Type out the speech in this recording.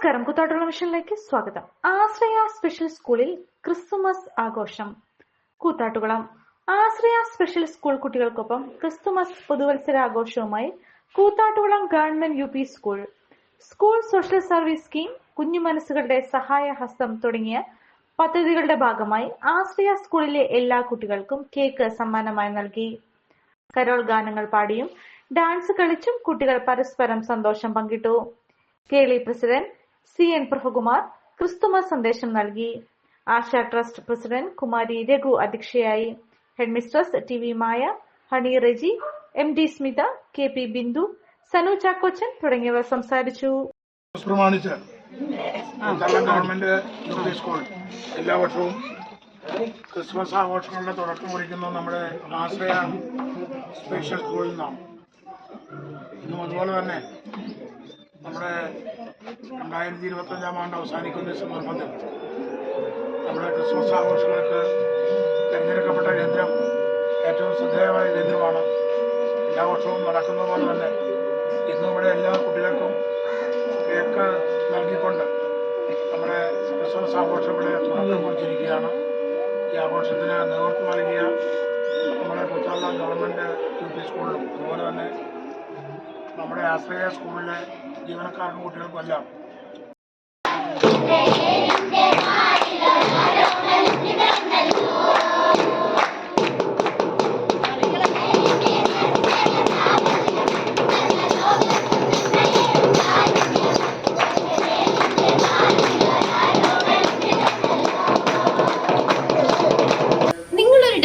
നമസ്കാരം. കുത്താട്ടുള്ള മിഷനിലേക്ക് സ്വാഗതം. ആശ്രയ സ്പെഷ്യൽ സ്കൂളിൽ ക്രിസ്തുമസ് ആഘോഷം. കൂത്താട്ടുകുളം. ആശ്രയ സ്പെഷ്യൽ സ്കൂൾ കുട്ടികൾക്കൊപ്പം ക്രിസ്തുമസ് പുതുവത്സര ആഘോഷവുമായി Koothattukulam government U P school. School social service scheme കുഞ്ഞു മനസ്സുകളുടെ സഹായ ഹസ്തം തുടങ്ങിയ പദ്ധതികളുടെ ഭാഗമായി ആശ്രയ സ്കൂളിലെ എല്ലാ കുട്ടികൾക്കും കേക്ക് സമ്മാനമായി നൽകി. കരോൾ ഗാനങ്ങൾ പാടിയും ഡാൻസ് കളിച്ചും കുട്ടികൾ പരസ്പരം സന്തോഷം പങ്കിട്ടു. Keli president C N Prabhakumar Christmas സന്ദേശം നൽകി. ആശ ട്രസ്റ്റ് പ്രസിഡന്റ് കുമാരി രഘു അധ്യക്ഷയായി. Headmistress T V Maya Honey Reji M D Smitha K P Bindu Sanu Chackochan തുടങ്ങിയവർ സംസാരിച്ചു. എല്ലാ വർഷവും ക്രിസ്മസ് ആഘോഷങ്ങളുടെ തുടക്കം കുറിക്കുന്നത് നമ്മുടെ ആശ്രയ സ്പെഷ്യൽ സ്കൂളിൽ നിന്നാണ്. ഇന്നും അതുപോലെ തന്നെ നമ്മുടെ രണ്ടായിരത്തി ഇരുപത്തഞ്ചാം ആണ്ട് അവസാനിക്കുന്ന സന്ദർഭത്തിൽ നമ്മുടെ ക്രിസ്മസ് ആഘോഷങ്ങൾക്ക് തിരഞ്ഞെടുക്കപ്പെട്ട കേന്ദ്രം ഏറ്റവും ശ്രദ്ധേയമായ കേന്ദ്രമാണ്. എല്ലാ വർഷവും നടക്കുന്ന പോലെ തന്നെ ഇന്നും ഇവിടെ എല്ലാ കുട്ടികൾക്കും കേക്ക് നൽകിക്കൊണ്ട് നമ്മുടെ ക്രിസ്മസ് ആഘോഷങ്ങളെ തുടക്കം കുറിച്ചിരിക്കുകയാണ് ഈ ആഘോഷത്തിന് നേതൃത്വം നൽകിയ നമ്മുടെ കുത്താളം ഗവൺമെന്റ് യു പി സ്കൂളിലും അതുപോലെ തന്നെ നമ്മുടെ ആശ്രയ സ്കൂളിലെ ജീവനക്കാർക്കും കുട്ടികൾക്കും എല്ലാം